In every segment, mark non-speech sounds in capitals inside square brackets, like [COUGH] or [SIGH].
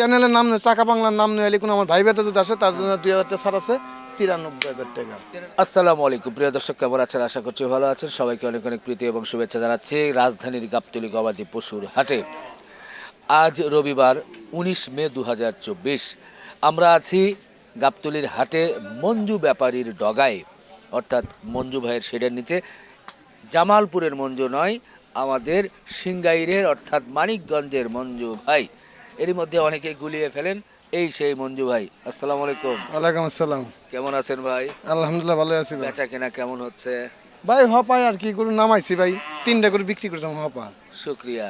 চ্যানেলের নাম নয় চাকা বাংলার নাম নয় কোনো আমার ভাই বেতা যদি আসে, তার জন্য দুই হাজার টাকা ছাড় আছে, তিরানব্বই হাজার টাকা। আসসালামু আলাইকুম। প্রিয় দর্শক, কেমন আছেন? আশা করছি ভালো আছেন। সবাইকে অনেক অনেক প্রীতি এবং শুভেচ্ছা জানাচ্ছি রাজধানীর গাবতলি গবাদি পশুর হাটে। আজ রবিবার উনিশ মে দু হাজার চব্বিশ। আমরা আছি গাবতলির হাটে মঞ্জু ব্যাপারীর ডগায়। অর্থাৎ মঞ্জু ভাইয়ের শেডের নিচে। জামালপুরের মঞ্জু নয়, আমাদের সিঙ্গাইরের, অর্থাৎ মানিকগঞ্জের মঞ্জু ভাই। এরই মধ্যে অনেকে গুলিয়ে ফেলেন। এই সেই মঞ্জু ভাই আসসালামু আলাইকুম। ওয়ালাইকুম আসসালাম। কেমন আছেন ভাই? আলহামদুলিল্লাহ ভালো আছি ভাই। বেচা কেনা কেমন হচ্ছে? ভাই হপায় আর কি করে নামাইছি ভাই। তিনটা করে বিক্রি করছিলাম হপা শুক্রিয়া।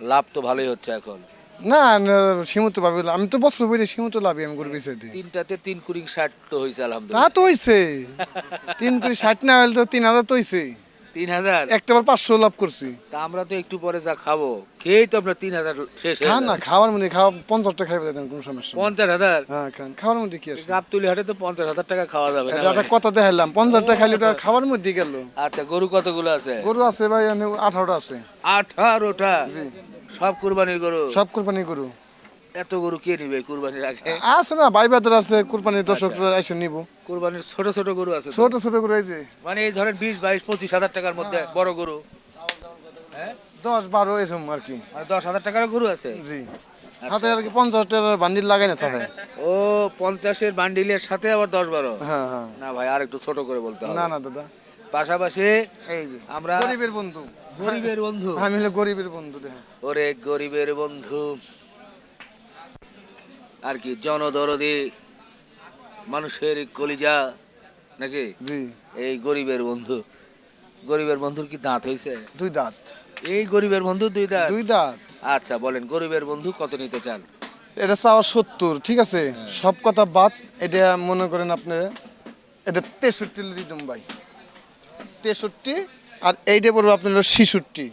লাভ তো ভালোই হচ্ছে এখন। না সীমিত ভাবে আমি তো বছর বইলে সীমিত লাভই আমি করে বেঁচে দিই। তিনটাতে তিন কুড়ি ষাট তো হয়েছে তা আলহামদুলিল্লাহ। তো হইছে। তিন কুড়ি ষাট না হলে তো তিন হাজার তো হইছে তিন হাজার একটা বার পাঁচশো লাভ করছি। তা আমরা তো একটু পরে যা খাব। খেয়েই তো তিন হাজার শেষ খান না খাওয়ার মধ্যে খাওয়া পঞ্চাশটা খাইবে দেন কোনো সমস্যা পঞ্চাশ হাজার? হ্যাঁ খান খাওয়ার মধ্যে কি আছে? গাবতুলি হাটে তো পঞ্চাশ হাজার টাকা খাওয়া যাবে না এটা খাইলে ওটা খাওয়ার মধ্যে গেল। আচ্ছা গরু কতগুলো আছে? গরু আছে ভাই আঠারোটা আছে। আঠারোটা? সব কুরবানির গরু? সব কোরবানি গরু। এত গরু কে নিবে কুরবানির আগে? আছে না ভাই বাজার আছে কোরবানির দর্শকরা এসে নিব। কুরবানির ছোট ছোট গরু আছে? ছোট ছোট গরু এই যে। মানে এই ধরেন বিশ বাইশ পঁচিশ হাজার টাকার মধ্যে বড় গরু। হ্যাঁ? দশ বারো এরকম আর কি। মানে দশ হাজার টাকার গরু আছে? জি। হাতে আর কি পঞ্চাশ টাকার বান্ডিল লাগাই না থাকে ও পঞ্চাশের বান্ডিলের সাথে আবার দশ বারো? হ্যাঁ হ্যাঁ। না ভাই আর একটু ছোট করে বলতে হবে। না না দাদা। পাশাপাশি এই যে আমরা গরিবের বন্ধু। গরিবের বন্ধু। আমি হলো গরিবের বন্ধু ওরে গরিবের বন্ধু। আর কি জনদরদি মানুষের কলিজা নাকি? জি। এই গরিবের বন্ধু। গরিবের বন্ধুর কি দাঁত হয়েছে দুই দাঁত। এই গরিবের বন্ধু দুই দাঁত? দুই দাঁত। আচ্ছা বলেন গরিবের বন্ধু কত নিতে চান? এটা চাওয়া সত্তর ঠিক আছে? সব কথা বাদ এটা মনে করেন আপনি এটা তেষট্টি দিতাম ভাই। তেষট্টি আর এইটা পড়বে আপনার ছিষট্টি।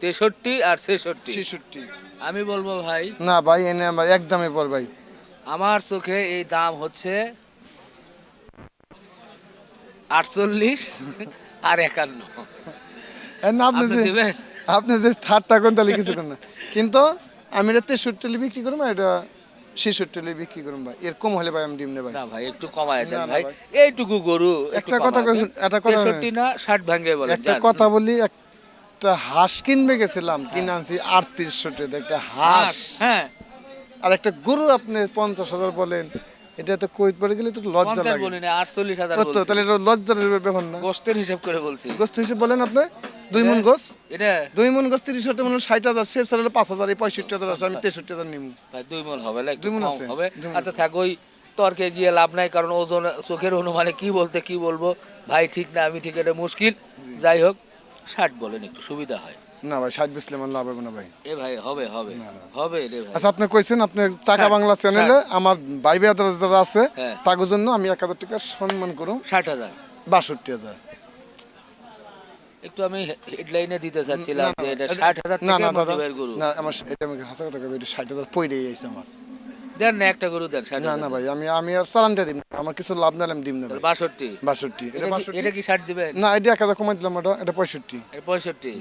তেষট্টি আর ছেষট্টি। ছিষট্টি। আমি বলব ভাই না ভাই এনে আমার একদমই পর ভাই। আমার চোখে এই দাম হচ্ছে আটচল্লিশ আর একান্ন। না আপনি যে দেবেন? আপনি যে ঠাট্টা করেন তাহলে কিছু করেন না। কিন্তু আমি এটা তেষট্টি বিক্রি করব এটা ছেষট্টি বিক্রি করব ভাই। এর কম হলে ভাই আমি দিম না ভাই। না ভাই একটু কমায় দেন ভাই। এইটুকু গরু একটা কথা। একটা কথা না ষাট ভাঙ্গে বলে একটা কথা বলি একটা হাঁস কিনবে গেছিলাম কিনে আনছি আটত্রিশশো টাকা একটা হাঁস হ্যাঁ। আর একটা গরু আপনি পঞ্চাশ হাজার বলেন এটা তো কই পড়ে গেলে তো লজ্জা লাগে। বলি না তাহলে এটা লজ্জার ব্যাপার না। গোস্তের হিসাব করে বলছি। গোস্ত হিসেবে বলেন আপনি দুই মন গোস এটা দুই মন গোস তিরিশ হাজার মানে ষাট হাজার শেষ হলে পাঁচ হাজার এই পঁয়ষট্টি হাজার আছে আমি তেষট্টি হাজার নিব ভাই দুই মন হবে দুই আছে, হবে। আচ্ছা থাক ওই তর্কে গিয়ে লাভ নাই কারণ ওজন চোখের অনুমানে কি বলতে কি বলব? ভাই ঠিক না আমি ঠিক এটা মুশকিল। যাই হোক ষাট বলেন একটু সুবিধা হয়। না ভাই ষাট বেচলে আমার লাভ হবে না ভাই। এ ভাই হবে হবে হবে রে ভাই। আচ্ছা আপনি কইছেন আপনি চাকা বাংলা চ্যানেলে আমার ভাই বেদার যারা আছে হ্যাঁ। তাদের জন্য আমি এক হাজার টাকা সম্মান করুন। ষাট হাজার। বাষট্টি হাজার। একটু আমি হেডলাইনে দিতে চাচ্ছিলাম যে এটা ষাট হাজার না না দাদা না আমার এটা আমি কথা কই এটা ষাট হাজার আইছে আমার। দেন না একটা গরু দেন না না ভাই আমি আমি আর দিম আমার কিছু লাভ না আমি দিম না বাষট্টি। বাষট্টি এটা কি- বাষট্টি। এটা কি ষাট দিবেন? না এটা এক হাজার কমাই দিলাম এটা এটা পঁয়ষট্টি। এটা পঁয়ষট্টি।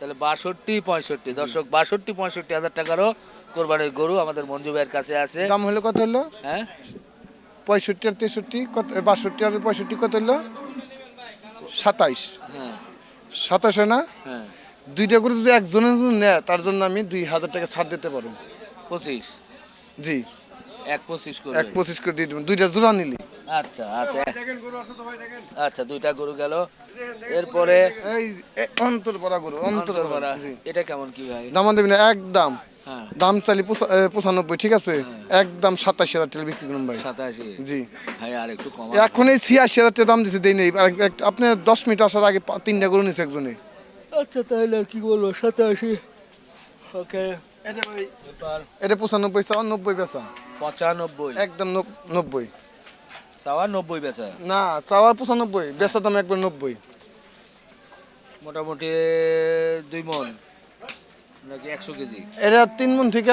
তাহলে বাষট্টি পঁয়ষট্টি। দর্শক বাষট্টি পঁয়ষট্টি হাজার টাকারও কোরবানির গরু আমাদের মঞ্জু ভাইয়ের কাছে আছে। দাম হলো কত হলো? হ্যাঁ? পঁয়ষট্টি আর তেষট্টি কত বাষট্টি আর পঁয়ষট্টি কত হলো? সাতাইশ। হ্যাঁ। সাতাশ না? হ্যাঁ। দুইটা করে যদি একজনের নেয় তার জন্য আমি দুই হাজার টাকা ছাড় দিতে পারব। পঁচিশ। জি। এক পঁচিশ করে। এক পঁচিশ করে দিয়ে দেবেন। দুইটা জোড়া নিলি। আচ্ছা আচ্ছা। আচ্ছা দুইটা গরু গেল। এরপরে এই অন্তর পরা গরু অন্তর পরা এটা কেমন কি ভাই? দাম দেবেন একদম হ্যাঁ। দাম চালি পঁচানব্বই ঠিক আছে? একদম সাতাশি হাজার টাকা বিক্রি করুন ভাই। সাতাশি? জি। আর একটু কম এখন এই ছিয়াশি হাজার টাকা দাম দিচ্ছে দেই নেই। আপনি দশ মিনিট আসার আগে তিনটা গরু নিচ্ছে একজনে। আচ্ছা তাহলে আর কি বলব? সাতাশি। ওকে। এটা পঁচানব্বই চাওয়া নব্বই বেচা। পঁচানব্বই। একদম নব্বই। চাওয়া নব্বই বেচা? না চাওয়া পঁচানব্বই বেচা দাম একবার নব্বই। মোটামুটি দুই মন নাকি একশো কেজি? এটা তিন মন থেকে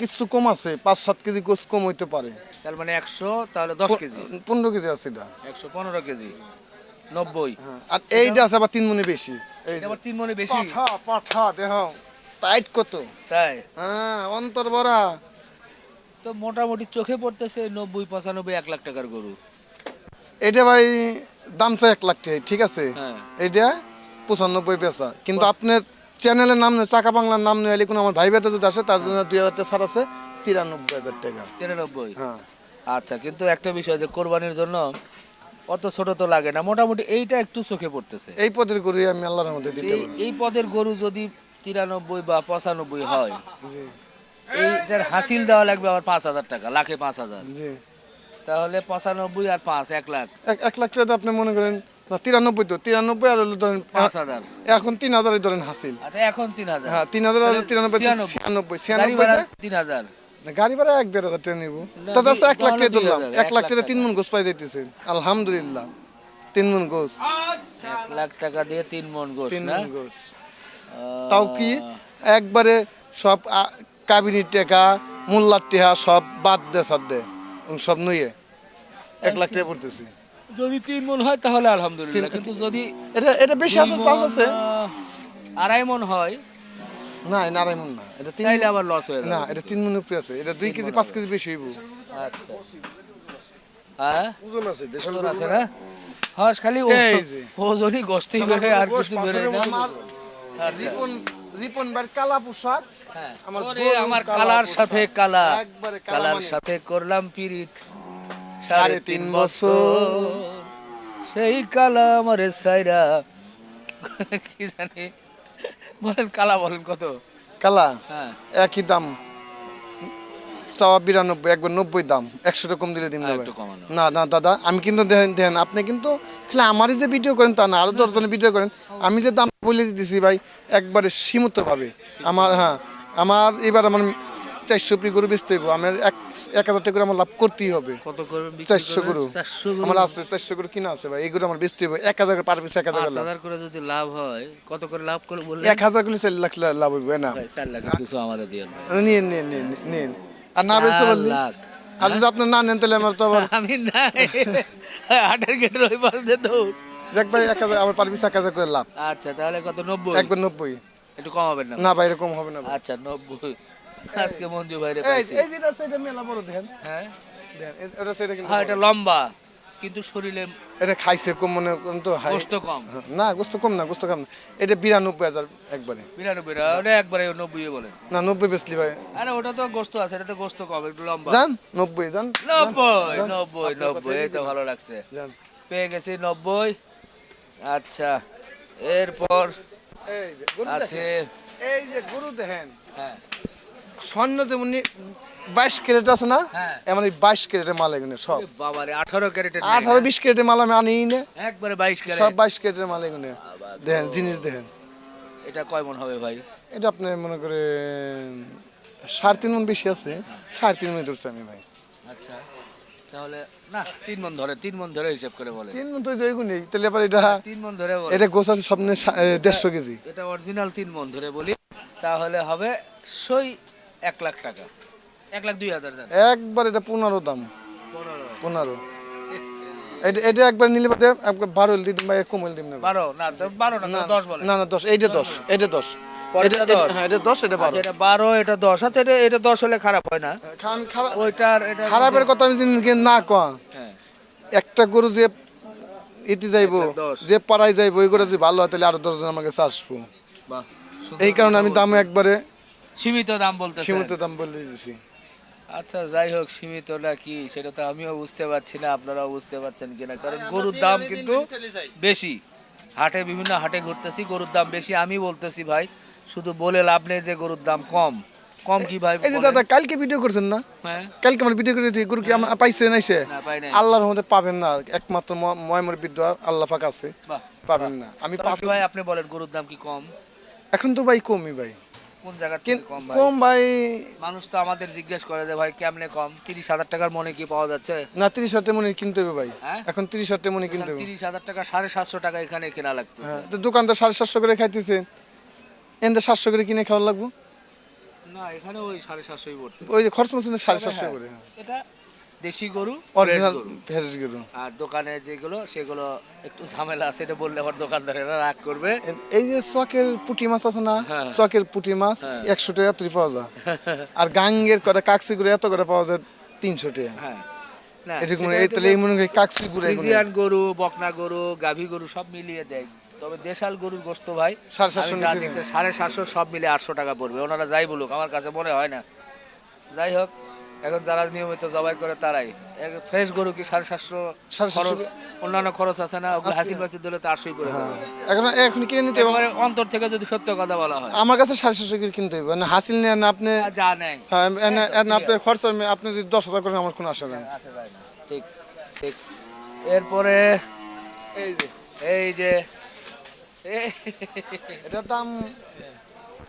কিছু কম আছে পাঁচ সাত কেজি গোস কম হইতে পারে। তার মানে একশো তাহলে দশ কেজি। পনেরো কেজি আছে এটা। একশো পনেরো কেজি নব্বই। আর এইটা আছে আবার তিন মনে বেশি। আবার তিন মনে বেশি? পাঠা পাঠা দেহ টাইট কত? তাই হ্যাঁ অন্তর ভরা। তো মোটামুটি চোখে পড়তেছে নব্বই পঁচানব্বই এক লাখ টাকার গরু। এটা ভাই দাম চাই এক লাখ টাকা ঠিক আছে? হ্যাঁ। এটা পঁচানব্বই পেঁচা কিন্তু আপনার চ্যানেলের নাম নেই চাকা বাংলার নাম নেই কোনো আমার ভাই বেতা যদি আসে তার জন্য দুই হাজার টাকা ছাড় আছে তিরানব্বই হাজার টাকা। তিরানব্বই? হ্যাঁ। আচ্ছা কিন্তু একটা বিষয় যে কোরবানির জন্য অত ছোট তো লাগে না। মোটামুটি এইটা একটু চোখে পড়তেছে। এই পদের গরু আমি আল্লাহর মধ্যে দিতে এই পারি। এই পদের গরু যদি তিরানব্বই বা পঁচানব্বই হয়। এইটার হাসিল দেওয়া লাগবে আবার পাঁচ হাজার টাকা লাখে পাঁচ হাজার। তাহলে পঁচানব্বই আর পাঁচ এক লাখ। এক লাখ টাকা আপনি মনে করেন না তিরানব্বই তো তিরানব্বই আর হলো ধরেন পাঁচ হাজার। এখন তিন হাজারই ধরেন হাসিল। আচ্ছা এখন তিন হাজার। হ্যাঁ তিন হাজার আর তিরানব্বই ছিয়ানব্বই। ছিয়ানব্বই গাড়ি ভাড়া তিন হাজার। গাড়ি ভাড়া এক দেড় হাজার টাকা নিবো। তো আছে এক লাখ টাকা ধরলাম এক লাখ টাকা। তিন মন গোস পাই যাইতেছেন। আলহামদুলিল্লাহ। তিন মন গোস। এক লাখ টাকা দিয়ে তিন মন গোস তিন মন গোস। তাও কি একবারে সব কাবিনীর টাকা মোল্লার টেহা সব বাদ দে সাদ দে সব নইয়ে এক লাখ টাকা পড়তেছি। যদি তিন মন হয় তাহলে আলহামদুলিল্লাহ কিন্তু যদি এটা এটা বেশি আসার চান্স আছে। আড়াই মন হয় না এটা আড়াই মন না। এটা তিন তাইলে আবার লস হয়ে না এটা তিন মন উপরে আছে। এটা দুই কেজি পাঁচ কেজি বেশি হইব। আচ্ছা। হ্যাঁ? ওজন আছে ওজন আছে না? হস খালি ওজনই গোষ্ঠী বেড়ে আর কিছু বেড়ে না। রিপন রিপন ভাই কালা পোশাক হ্যাঁ। আমার আমার কালার সাথে কালা। কালার। সাথে করলাম পিরিত। সাড়ে তিন বছর। সেই কালা আমারে সাইরা কি জানি বলেন কালা বলেন কত? কালা? হ্যাঁ। একই দাম। চাওয়া বিরানব্বই একবার নব্বই দাম। একশো টাকা কম দিলে দিন না। না দাদা আমি কিন্তু দেখেন দেখেন আপনি কিন্তু খালি আমারই যে ভিডিও করেন তা না আরও দশজনের ভিডিও করেন। আমি যে দাম বলে দিতেছি ভাই একবারে সীমিত। ভাবে আমার হ্যাঁ আমার এবার আমার চারশো পিস গরু বেচতে হইব। আমার এক এক হাজার টাকা আমার লাভ করতেই হবে। কত চারশো গরু। আমার আছে চারশো গরু কিনা আছে ভাই এগুলো আমার বেচতে হবে এক হাজার পার পিস এক হাজার পাঁচ করে যদি লাভ হয় কত করে লাভ করে বললেন? এক হাজার করে চার লাখ লাভ হইব না? চার লাখ কিছু আমারে দিয়েন নিন নিন নিন নিন আর না বেচতে চার আর যদি আপনার না নেন তাহলে আমার তো আবার আমি নাই। হাটের গেটের ওই পাশ দিয়ে তো। দেখ এক হাজার আমার পার পিস এক হাজার করে লাভ। আচ্ছা তাহলে কত? নব্বই? একবার নব্বই। একটু কমাবেন না? না ভাই এরকম হবে না আচ্ছা নব্বই। আজকে মঞ্জু এই যেটা মেলা বড় দেখেন। হ্যাঁ? এটা আছে কিন্তু হ্যাঁ এটা লম্বা। কিন্তু শরীরে এটা খাইছে কম মনে করেন তো গোস্ত কম? না গোস্ত কম না গোস্ত কম না। এটা বিরানব্বই হাজার একবারে। বিরানব্বই ওটা একবারে নব্বই বলেন। না নব্বই বেচলি ভাই। আরে ওটা তো গোস্ত আছে এটা তো গোস্ত কম একটু লম্বা। যান নব্বই যান। নব্বই নব্বই নব্বই এই তো ভালো লাগছে। যান। পেয়ে গেছি নব্বই। আচ্ছা এরপর এই যে গরু আছে। এই যে গরু দেখেন। হ্যাঁ। স্বর্ণ যেমন বাইশ ক্যারেট আছে না? হ্যাঁ। এমন বাইশ ক্যারেটের মাল এগুলো সব। বাবারে আঠারো ক্যারেটের আঠারো বিশ ক্যারেটের মাল আমি আনি না। একবারে বাইশ সব বাইশ ক্যারেটের মাল এগুলো। দেখেন জিনিস দেখেন। এটা কয় মন হবে ভাই? এটা আপনি মনে করেন সাড়ে তিন মন বেশি আছে। সাড়ে তিন মন ধরছি আমি ভাই। আচ্ছা তাহলে না তিন মন ধরে তিন মন ধরে হিসাব করে বলে তিন মন তো এগুলি তাহলে আবার এটা তিন মন ধরে বলে এটা গোছ আছে স্বপ্নে দেড়শো কেজি। এটা অরিজিনাল তিন মন ধরে বলি। তাহলে হবে সই এক লাখ টাকা। এক লাখ দুই হাজার একবার এটা পনেরো দাম। পনেরো। এটা এটা একবার নিলে একবার বারো বা না। বারো? না বারো না দশ বলে। না না দশ। এইটা দশ। এইটা দশ। খারাপের কথা আমি না কয়া হ্যাঁ। একটা গরু যে ইতি যাইবো যে পাড়ায় যাইবো ওই যদি ভালো হয় তাহলে আরও দশজন আমাকে বাহ এই কারণে আমি দাম একবারে সীমিত দাম বলতে সীমিত দাম বলে দিয়েছি আচ্ছা যাই হোক সীমিত না কি সেটা তো আমিও বুঝতে পারছি না আপনারাও বুঝতে পারছেন কিনা। কারণ গরুর দাম কিন্তু বেশি। হাটে বিভিন্ন হাটে ঘুরতেছি গরুর দাম বেশি আমি বলতেছি ভাই শুধু বলে লাভ নেই যে গরুর দাম কম। কম কি ভাই এই যে দাদা কালকে ভিডিও করছেন না? হ্যাঁ। কালকে আমার ভিডিও করে গরু কি আমার পাইছে না সে আল্লাহর মধ্যে পাবেন না একমাত্র ময়মর বিদ্যা আল্লাহ পাক আছে। পাবেন না। আমি পাঁচ ভাই আপনি বলেন গরুর দাম কি কম? এখন তো ভাই কমই ভাই। কোন জায়গা কম ভাই? কম ভাই। মানুষ তো আমাদের জিজ্ঞেস করে যে ভাই কেমনে কম? তিরিশ হাজার টাকার মনে কি পাওয়া যাচ্ছে? না তিরিশ হাজার মনে কিনতে হবে ভাই। হ্যাঁ? এখন তিরিশ হাজার মনে কিনতে হবে। তিরিশ হাজার টাকা সাড়ে সাতশো টাকা এখানে কেনা লাগতো হ্যাঁ তো দোকানদার সাড়ে সাতশো করে খাইতেছে। এনতে সাতশো করে কিনে খাওয়া লাগবো? না এখানে ওই সাড়ে সাতশোই পড়তে ওই খরচ মতো সাড়ে সাতশো করে হ্যাঁ। এটা দেশি গরু অরিজিনাল গরু। ফ্রেশ গরু। আর দোকানে যেগুলো সেগুলো একটু ঝামেলা আছে এটা বললে আবার দোকানদারেরা রাগ করবে। এই যে চকের পুঁটি মাছ আছে না হ্যাঁ। চকের পুঁটি মাছ হ্যাঁ। একশো টাকা তুই পাওয়া যায়। আর গাঙ্গের কটা কাকসি গুলো এত করে পাওয়া যায় তিনশো টাকা। হ্যাঁ। এরকম এই তাহলে এই মনে করি কাকসি গুলো ফ্রিজিয়ান গরু বকনা গরু গাভী গরু সব মিলিয়ে দেয়। তবে দেশাল গরুর গোস্ত ভাই সাড়ে সাতশো সাড়ে সব মিলে আটশো টাকা পড়বে। ওনারা যাই বলুক আমার কাছে মনে হয় না। যাই হোক এখন যারা নিয়মিত জবাই করে তারাই। ফ্রেশ গরু কি সাড়ে সাতশো খরচ? অন্যান্য খরচ আছে না? ওগুলো হাসিল বাসিল দিলে তো আটশোই করে এখন এখন কিনে নিতে হবে। অন্তর থেকে যদি সত্য কথা বলা হয়। আমার কাছে সাড়ে সাতশো করে কিনতে হবে। মানে হাসিল নেন আপনি। যা নেয়। হ্যাঁ আপনি খরচ আপনি যদি দশ হাজার করেন আমার কোনো আসা যায় না। ঠিক ঠিক। এরপরে এই যে এই যে এটার দাম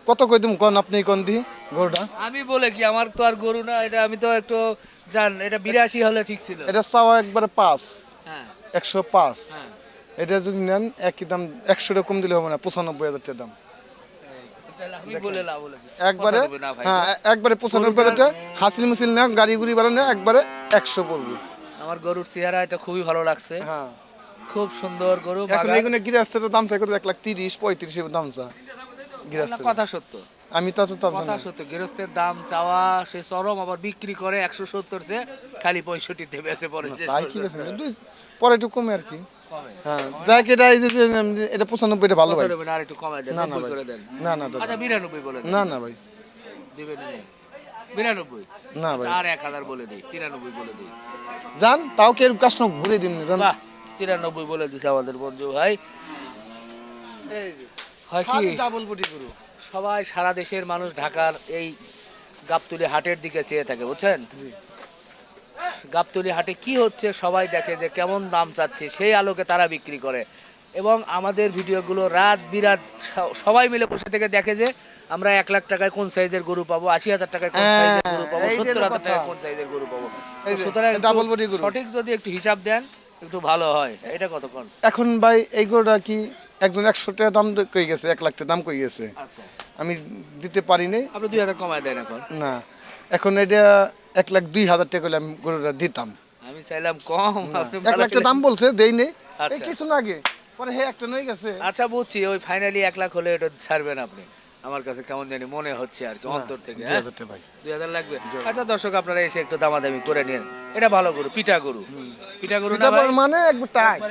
কত কই দিম কোন আপনি কোন দি গরুটা? আমি বলে কি আমার তো আর গরু না এটা আমি তো একটু জান এটা বিরাশি হলে ঠিক ছিল। এটা চাওয়া একবারে পাঁচ। হ্যাঁ। একশো পাঁচ। হ্যাঁ। এটা যদি নেন একই দাম একশো টাকা কম দিলে হবে না পঁচানব্বই হাজার টাকা দাম? একবারে হ্যাঁ একবারে পঁচানব্বই হাজার টাকা। হাসিল মিছিল নেন গাড়ি গুড়ি নেন একবারে একশো পড়বে আমার গরুর চেহারা এটা খুবই ভালো লাগছে। হ্যাঁ। খুব সুন্দর গরু এখন। এগুলো দাম চাই কত? এক লাখ তিরিশ পঁয়ত্রিশ দাম চা না, গৃহস্থের কথা সত্য। আমি তা তো কথা সত্য গৃহস্থের দাম চাওয়া সে চরম আবার বিক্রি করে একশো সত্তর সে খালি পঁয়ষট্টি দেবে এসে পরে তাই কি পরে একটু কমে আর কি। হ্যাঁ যাক এটা এই যে যে- এটা পঁচানব্বইটা ভালো ভাই। আর একটু কমায় দেন না, না করে দেন। না না আচ্ছা বিরানব্বই বলে না না ভাই। দিবেন বিরানব্বই? না আচ্ছা, ভাই আর এক হাজার বলে দিই তিরানব্বই বলে দিই। জান তাও কাস্টমার ঘুরে দিন জান বাহ তিরানব্বই বলে দিছে আমাদের বন্ধু ভাই। হয় কি? ডাবল গরু সবাই সারা দেশের মানুষ ঢাকার এই গাবতলি হাটের দিকে চেয়ে থাকে বুঝছেন? গাবতলি হাটে কি হচ্ছে সবাই দেখে যে কেমন দাম চাচ্ছে সেই আলোকে তারা বিক্রি করে। এবং আমাদের ভিডিওগুলো রাত বিরাত সবাই মিলে বসে থেকে দেখে যে আমরা এক লাখ টাকায় কোন সাইজের গরু পাবো আশি হাজার টাকায় কোন হ্যাঁ, সাইজের গরু পাবো সত্তর হাজার টাকায় কোন সাইজের গরু পাবো। সুতরাং। সঠিক যদি একটু হিসাব দেন একটু ভালো হয় এটা কতক্ষণ? এখন ভাই এই গরুটা কি একজন একশো টাকা দাম কই গেছে এক লাখ টাকা দাম কই গেছে? আচ্ছা। আমি দিতে পারি নাই। আপনি দুই হাজার কমায় দেন এখন। না এখন এটা এক লাখ দুই হাজার টাকা হলে আমি গরুটা দিতাম। আমি চাইলাম কম এক লাখ টাকা দাম বলছে দেই নেই। আচ্ছা। কিছু না আগে পরে হে একটা নই গেছে। আচ্ছা বুঝছি ওই ফাইনালি এক লাখ হলে এটা ছাড়বেন আপনি। আমার কাছে কেমন জানি মনে হচ্ছে আর কি অন্তর থেকে দুই হ্যাঁ? হাজার ভাই। দুই হাজার লাগবে। আচ্ছা দর্শক আপনারা এসে একটু দামাদামি করে নিন। এটা ভালো গরু পিঠা গরু। পিঠা গরু না মানে একবার টাইট।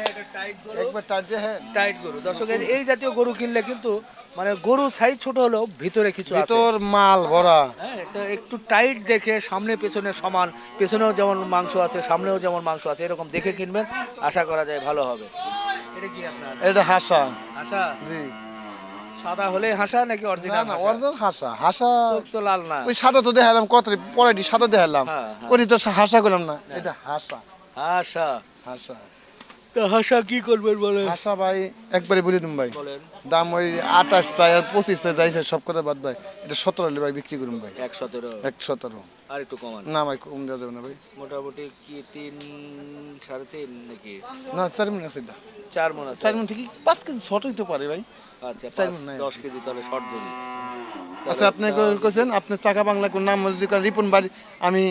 একবার টাইট যে হ্যাঁ। টাইট গরু। দর্শক এই- জাতীয় গরু কিনলে কিন্তু মানে গরু সাইজ ছোট হলেও ভিতরে কিছু ভিতর মাল ভরা। হ্যাঁ তো একটু টাইট দেখে সামনে পেছনে সমান পেছনেও যেমন মাংস আছে সামনেও যেমন মাংস আছে এরকম দেখে কিনবেন। আশা করা যায় ভালো হবে। এটা কি আপনার? এটা হাসা। হাসা? জি। সাদা হলে হাসা নাকি অরিজিনাল না অরিজিনাল হাসা। হাসা তো লাল না। ওই সাদা তো দেখালাম কত পরে সাদা দেখালাম। হ্যাঁ, হ্যাঁ। ওই তো হাসা করলাম না এটা হাসা। হাসা। হাসা। তো হাসা কি করবেন বলেন? হাসা ভাই একবারে বলে দিম ভাই। দাম ওই আঠাশ চাই আর পঁচিশ চাই যাইছে সব কথা বাদ ভাই। এটা সতেরো হলে ভাই বিক্রি করুন ভাই। এক সতেরো? এক সতেরো। আর একটু কমান। না ভাই কম দেওয়া যাবে না ভাই। মোটামুটি কি তিন সাড়ে তিন নাকি? না চার মিনিট আছে চার মন আছে। চার মিনিট ঠিকই পাঁচ কেজি শর্ট হইতে পারে ভাই। আচ্ছা পাঁচ, দশ কেজি তাহলে শর্ট ধরি। আচ্ছা আপনি কেছেন আপনি চাকা বাংলা কোন নাম যদি কারণ রিপন বাড়ি আমি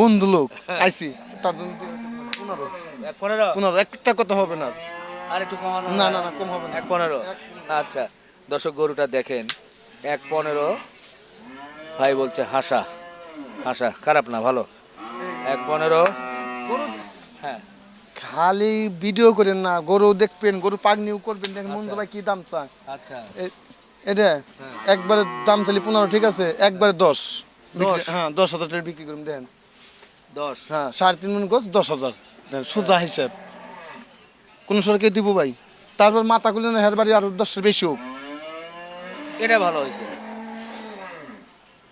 বন্ধু লোক আইছি। তার জন্য পনেরো? পনেরো? একটা কথা হবে না। আর একটু কমানো না না না কম হবে না। এক পনেরো? আচ্ছা দর্শক গরুটা দেখেন। এক পনেরো। ভাই বলছে হাসা। হাসা খারাপ না ভালো। এক পনেরো। হ্যাঁ। খালি ভিডিও করেন না গরু দেখবেন গরু পাগনিও করবেন দেখেন মন ভাই কি দাম চায়। আচ্ছা। এটা একবারে দাম চালি পনেরো ঠিক আছে? একবারে দশ? হ্যাঁ দশ হাজার টাকা বিক্রি করুন দেন দশ? হ্যাঁ সাড়ে তিন মন গোছ দশ হাজার। সোজা হিসাব। কোন সরকার দিব ভাই? তারপর মাথা খুলে না হের বাড়ি আরও দশের বেশি হোক। এটা ভালো হয়েছে।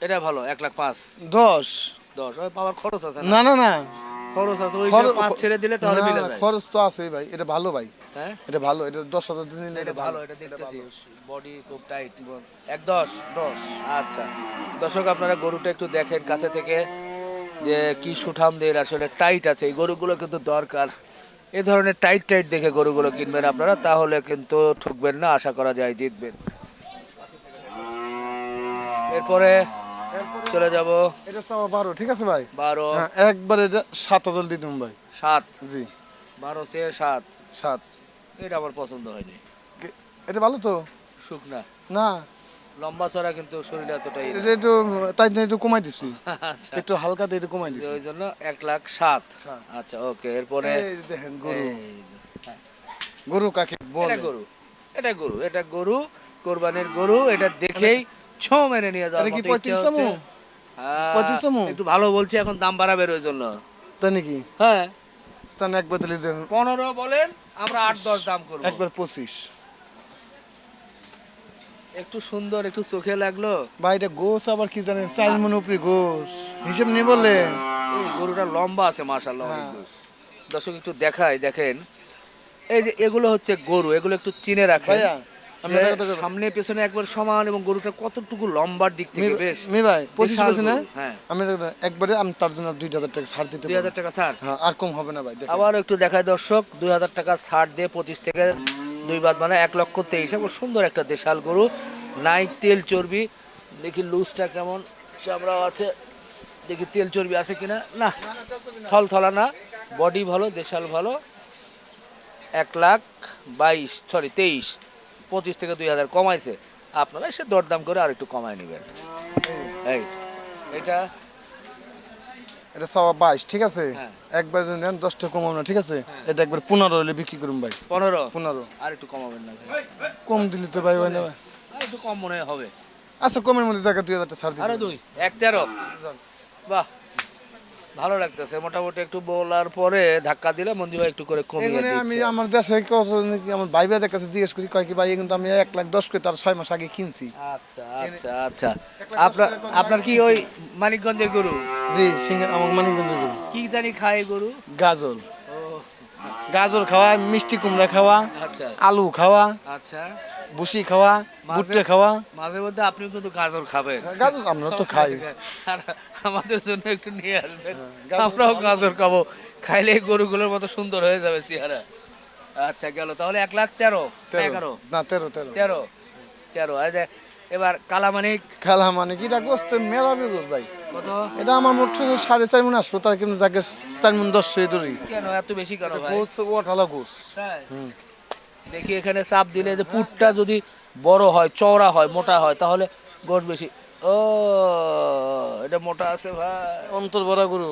এটা ভালো এক লাখ পাঁচ। দশ? দশ? পাওয়ার খরচ আছে না না না। খরচ আছে ওই পাঁচ ছেড়ে দিলে তাহলে মিলে যায়। খরচ তো আছে ভাই এটা ভালো ভাই। হ্যাঁ? এটা ভালো এটা দশ হাজার দিন নিলে এটা ভালো এটা দেখতেছি। বডি খুব টাইট এক দশ? দশ। আচ্ছা। দর্শক আপনারা গরুটা একটু দেখেন কাছে থেকে যে কি সুঠামদের আসলে টাইট আছে। এই গরুগুলো কিন্তু দরকার। এ ধরনের টাইট টাইট দেখে গরুগুলো কিনবেন আপনারা তাহলে কিন্তু ঠকবেন না আশা করা যায় জিতবেন। এরপরে চলে যাব। এটা চাওয়া বারো ঠিক আছে ভাই? বারো। হ্যাঁ একবারে এটা সাত হাজার দিয়ে দেবো ভাই। সাত। জি। বারো সে সাত। সাত। এটা আমার পছন্দ হয়নি। এটা ভালো তো? শুকনা। না। লম্বা চড়া কিন্তু শরীরে এতটাই। এটা একটু তাই জন্য একটু কমাই দিছি। [LAUGHS] আচ্ছা। একটু হালকা দিয়ে কমাই দিছি। ওই জন্য এক লাখ সাত। সাত। আচ্ছা ওকে এরপরে দেখেন গরু। হ্যাঁ, গরু কাকে এটা বলে? গরু। এটা গরু এটা গরু কোরবানির গরু এটা দেখেই ছো মেরে নিয়ে যাওয়ার কি মতো ইচ্ছা 35 হচ্ছে। সমু? হ্যাঁ, 35 সমু? একটু ভালো বলছি এখন দাম বাড়াবে ওই জন্য। তাই নাকি? হ্যাঁ। দেন। পনেরো বলেন আমরা আট দশ দাম করব। একবার পঁচিশ। একটু সুন্দর একটু চোখে লাগল। এটা গোস আবার কি জানেন? চার মন উপরে গোস। হিসেব নিয়ে বললেন। গরুটা লম্বা আছে মাশাল্লাহ হ্যাঁ। দর্শক একটু দেখায় দেখেন। এই যে এগুলো হচ্ছে গরু এগুলো একটু চিনে রাখেন। সামনে পেছনে একবার সমান এবং গরুটা কতটুকু লম্বার দিক থেকে বেশ। মি ভাই পঁচিশ না? হ্যাঁ। আমি একবারে আমি তার জন্য দুই হাজার টাকা ছাড় দিতে দুই হাজার টাকা ছাড়? হ্যাঁ আর কম হবে না ভাই। আবার একটু দেখায় দর্শক দুই হাজার টাকা ছাড় দিয়ে পঁচিশ থেকে দুই বাদ মানে এক লক্ষ তেইশ। এবং সুন্দর একটা দেশাল গরু। নাই তেল চর্বি। দেখি লুজটা কেমন? চামড়াও আছে। দেখি তেল চর্বি আছে কিনা? না থল থলা না। বডি ভালো দেশাল ভালো। এক লাখ বাইশ সরি তেইশ। পঁচিশ থেকে দুই হাজার কমাইছে আপনারা এসে দরদাম করে আর একটু কমায় নেবেন। এই এটা এটা সওয়া বাইশ ঠিক আছে? হ্যাঁ। একবার যদি নেন দশটা কমাবো না ঠিক আছে? এটা একবার পনেরো হলে বিক্রি করুন ভাই। পনেরো? পনেরো। আর একটু কমাবেন না। কম দিলে তো ভাই হয় না। আর একটু কম মনে হয় হবে। আচ্ছা কমের মধ্যে জায়গা দুই হাজার টাকা ছাড় আরও দিন দুই এক তেরো। বাহ। ভালো লাগতেছে। মোটামুটি একটু বলার পরে ধাক্কা দিলে মন্দির ভাই একটু করে কমিয়ে এখানে আমি আমার দেশে আমার ভাই ভাইদের কাছে জিজ্ঞেস করি কয় কি ভাই কিন্তু আমি এক লাখ দশ কোটি তার ছয় মাস আগে কিনছি। আচ্ছা আচ্ছা আচ্ছা। আপনার আপনার কি ওই মানিকগঞ্জের গরু? জি সিংহ আমার মানিকগঞ্জের গরু। কি জানি খায় গরু? গাজর। ও গাজর খাওয়া মিষ্টি কুমড়া খাওয়া আচ্ছা। আলু খাওয়া আচ্ছা। বুসি খাওয়া ভুট্টে খাওয়া। মাঝে মধ্যে আপনি কিন্তু গাজর খাবেন। গাজর আমরা তো খাই। [LAUGHS] আমাদের জন্য একটু নিয়ে আসবেন। আমরাও গাজর খাব। খাইলে গরুগুলোর মতো সুন্দর হয়ে যাবে চেহারা। আচ্ছা গেল। তাহলে এক লাখ তেরো। এগারো। না তেরো তেরো। তেরো। তেরো। যে এবার কালামানিক খেলা মানে এটা গোস্ত মেলা বেগুস ভাই। কত? এটা আমার মোট সাড়ে চার মন আসব তার কিন্তু যাকে চার মন দশ ধরি। কেন? এত বেশি কেন ভাই? ওঠালা গোস দেখি এখানে চাপ দিলে যে পুটটা যদি বড় হয় চওড়া হয় মোটা হয় তাহলে গোশ বেশি। ও এটা মোটা আছে ভাই। অন্তর ভরা গরু।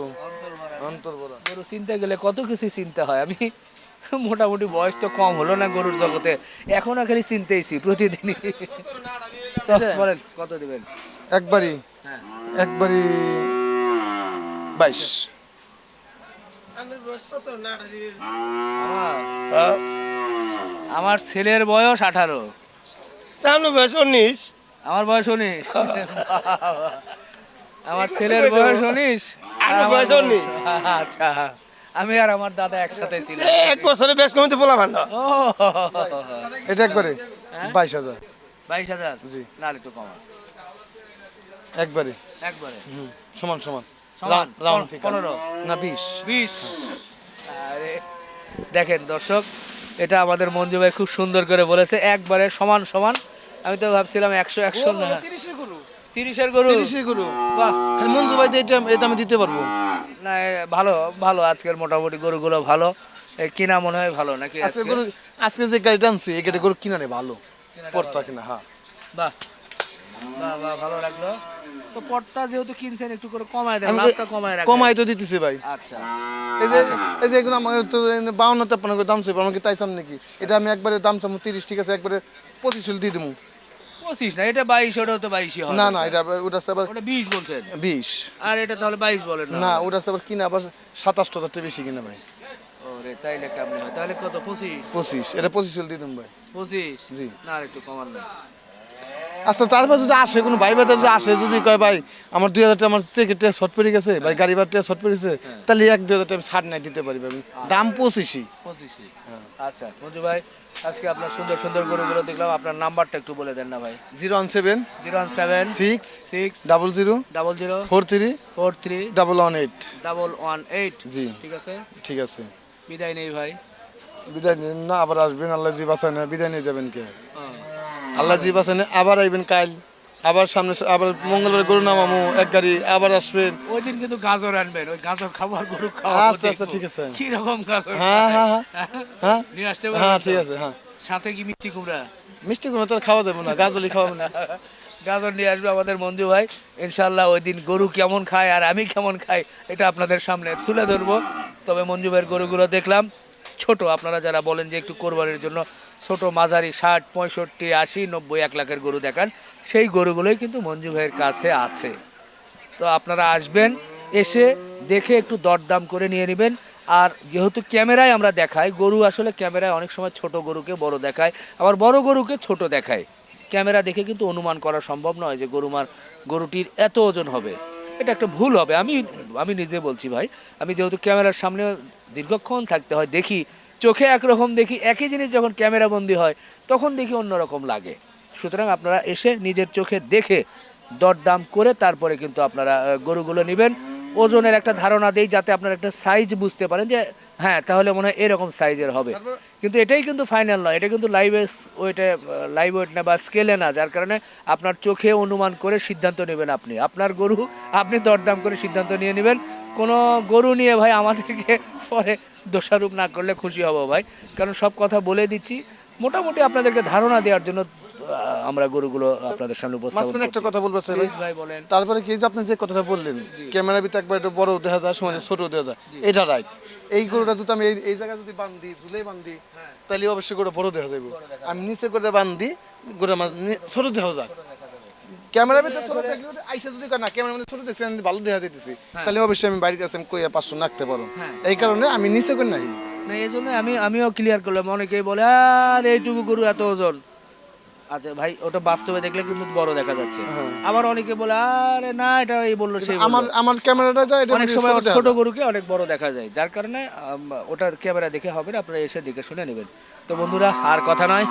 অন্তর ভরা। গরু চিনতে গেলে কত কিছু চিনতে হয় আমি? [LAUGHS] মোটামুটি বয়স তো কম হলো না গরুর জগতে। এখনও খালি চিনতেইছি প্রতিদিনই। [LAUGHS] তো বলেন কত দিবেন? একবারই। হ্যাঁ। একবারই বাইশ। আমার আমার ছেলের বয়স আঠারো। উনিশ? আমার বয়স উনিশ। আমার ছেলের বয়স উনিশ। আর আমার আমার বয়স উনিশ। আচ্ছা। আমি আর আমার দাদা একসাথে ছিলাম। এক বছরে বেশ কমিতে পোলা ভান্ড এটা একবারে হ্যাঁ? বাইশ হাজার। বাইশ হাজার? জি। না একটু কমা একবারে। একবারে? সমান সমান। সমান, রাউন্ড-। পনেরো। না বিশ। বিশ? আরে দেখেন দর্শক এটা আমাদের মঞ্জু ভাই খুব সুন্দর করে বলেছে একবারে সমান সমান। আমি তো ভাবছিলাম একশো একশো না। তিরিশের গরু? তিরিশের গরু। গরু বাহ। খালি মঞ্জু ভাই এটা এটা আমি দিতে পারব। না ভালো ভালো আজকের মোটামুটি গরুগুলো ভালো। কিনা মনে হয় ভালো নাকি আজকে? গরু আজকে যে গাড়িটা আনছি এই গাড়ি গরু কিনা ভালো। পড়তা কিনা হ্যাঁ। বাহ। বাহ বাহ ভালো লাগল। তো যেহেতু কিনছেন একটু করে কমায় দেন আমি লাভটা কমায় রাখেন। কমাই তো দিতেছি ভাই। আচ্ছা। এই যে এই যে এগুলো আমার তো দাম আমাকে নাকি? এটা আমি একবারে দাম চামু তিরিশ ঠিক আছে একবারে পঁচিশ হলে দিয়ে দেবো পঁচিশ না এটা বাইশ ওটাও তো বাইশই হবে। না না এটা ওটা আবার ওটা বিশ বলছেন? বিশ। আর এটা তাহলে বাইশ বলেন না। ওটা আবার কিনা আবার সাতাশ টাকা বেশি কিনা ভাই। ওরে তাইলে কেমন হয়? তাহলে কত? পঁচিশ? পঁচিশ এটা পঁচিশ দিয়ে দেবো ভাই। পঁচিশ? জি। না আর একটু কমান না। আচ্ছা তারপর যদি আসে কোনো ভাই ভাই যদি আসে যদি কয় ভাই আমার দুই হাজার টাকা আমার চেকেটটা শর্ট পড়ে গেছে ভাই গাড়ি ভাড়াটা শর্ট পড়েছে তাহলে এক দুই হাজার টাকা ছাড় নাই দিতে পারি আমি দাম পঁচিশই। পঁচিশই আচ্ছা মঞ্জু ভাই আজকে আপনার সুন্দর সুন্দর গরুগুলো দেখলাম আপনার নাম্বারটা একটু বলে দেন না ভাই। Zero one seven zero one seven six six double zero double zero four three four three double one eight. Double one eight. জি। ঠিক আছে? ঠিক আছে। বিদায় নেই ভাই। বিদায় নিন না আবার আসবেন আল্লাহ জি বাসায় না বিদায় নিয়ে যাবেন কে? আল্লাহ জি বাসায় না আবার আইবেন কাল আবার সামনে আবার মঙ্গলবার গরু নামামু এক গাড়ি আবার আসবেন। ওই দিন কিন্তু গাজর আনবেন ওই গাজর খাবার গরু খাওয়া আচ্ছা, আচ্ছা, ঠিক আছে। কি রকম গাজর হ্যাঁ হ্যাঁ হ্যাঁ। হ্যাঁ? [LAUGHS] নিয়ে আসতে হ্যাঁ ঠিক আছে হ্যাঁ। সাথে কি মিষ্টি কুমড়া? মিষ্টি কুমড়া তো খাওয়া যাবে না গাজরই খাওয়াবো না। [LAUGHS] গাজর নিয়ে আসবে আমাদের মঞ্জু ভাই। ইনশাল্লাহ ওই দিন গরু কেমন খায় আর আমি কেমন খাই এটা আপনাদের সামনে তুলে ধরবো। তবে মঞ্জু ভাইয়ের গরুগুলো দেখলাম। ছোট। আপনারা যারা বলেন যে একটু কোরবানির জন্য ছোট মাঝারি ষাট, পঁয়ষট্টি, আশি, নব্বই, এক লাখের গরু দেখান, সেই গরুগুলোই কিন্তু মঞ্জু ভাইয়ের কাছে আছে। তো আপনারা আসবেন, এসে দেখে একটু দরদাম করে নিয়ে নেবেন। আর যেহেতু ক্যামেরায় আমরা দেখাই, গরু আসলে ক্যামেরায় অনেক সময় ছোট গরুকে বড় দেখায়, আবার বড় গরুকে ছোট দেখায়। ক্যামেরা দেখে কিন্তু অনুমান করা সম্ভব নয় যে গরুমার, গরুটির এত ওজন হবে। এটা একটা ভুল হবে, আমি আমি নিজে বলছি ভাই। আমি যেহেতু ক্যামেরার সামনে দীর্ঘক্ষণ থাকতে হয় দেখি চোখে একরকম দেখি একই জিনিস যখন ক্যামেরা বন্দি হয় তখন দেখি অন্যরকম লাগে। সুতরাং আপনারা এসে নিজের চোখে দেখে দরদাম করে তারপরে কিন্তু আপনারা গরুগুলো নেবেন। ওজনের একটা ধারণা দেই যাতে আপনারা একটা সাইজ বুঝতে পারেন যে হ্যাঁ তাহলে মনে হয় এরকম সাইজের হবে। কিন্তু এটাই কিন্তু ফাইনাল নয় এটা কিন্তু লাইভ ওয়েটে লাইভ ওয়েট না বা স্কেলে না যার কারণে আপনার চোখে অনুমান করে সিদ্ধান্ত নেবেন আপনি। আপনার গরু আপনি দরদাম করে সিদ্ধান্ত নিয়ে নেবেন। কোনো গরু নিয়ে ভাই আমাদেরকে পরে দোষারোপ না করলে খুশি হব ভাই। কারণ সব কথা বলে দিচ্ছি। মোটামুটি আপনাদেরকে ধারণা দেওয়ার জন্য আমরা গরুগুলো আপনাদের সামনে উপস্থাপন একটা কথা বলব স্যার। ভাই বলেন। তারপরে কি যে আপনি যে কথাটা বললেন ক্যামেরা ভিতরে একবার একটু বড় দেখা যায় সময় ছোট দেখা যায়। এটা রাইট এই গরুটা যদি আমি এই- এই জায়গায় যদি বান্ধি ঝুলে বান্ধি তাহলে অবশ্যই গরুটা বড় দেখা যাবে আমি নিচে করে বান্ধি গরু আমার ছোট দেখা যায়। ক্যামেরা ভিতরে ছোট দেখলে ওটা আইসা যদি কয় না ক্যামেরা মধ্যে ছোট দেখছি আমি ভালো দেখা যেতেছি তাহলে অবশ্যই আমি বাড়ির কাছে আমি কইয়া পাঁচশো নাকতে পারো। এই কারণে আমি নিচে করে নাই। না এই জন্য আমি আমিও ক্লিয়ার করলাম। অনেকেই বলে আর এইটুকু গরু এত ওজন। আচ্ছা ভাই ওটা বাস্তবে দেখলে কিন্তু বড় দেখা যাচ্ছে। আবার অনেকে বলে আরে না এটা এই বলল সেই আমার আমার ক্যামেরাটা যায় অনেক সময় ছোট। গরুকে অনেক বড় দেখা যায়। যার কারণে ওটা ক্যামেরা দেখে হবে না আপনারা এসে দেখে শুনে নেবেন। তো বন্ধুরা আর কথা নয়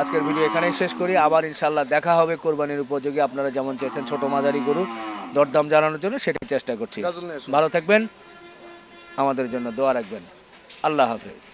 আজকের ভিডিও এখানেই শেষ করি। আবার ইনশাল্লাহ দেখা হবে কোরবানির উপযোগী। আপনারা যেমন চেয়েছেন ছোট মাঝারি গরু দরদাম জানানোর জন্য সেটাই চেষ্টা করছি। ভালো থাকবেন আমাদের জন্য দোয়া রাখবেন। আল্লাহ হাফেজ।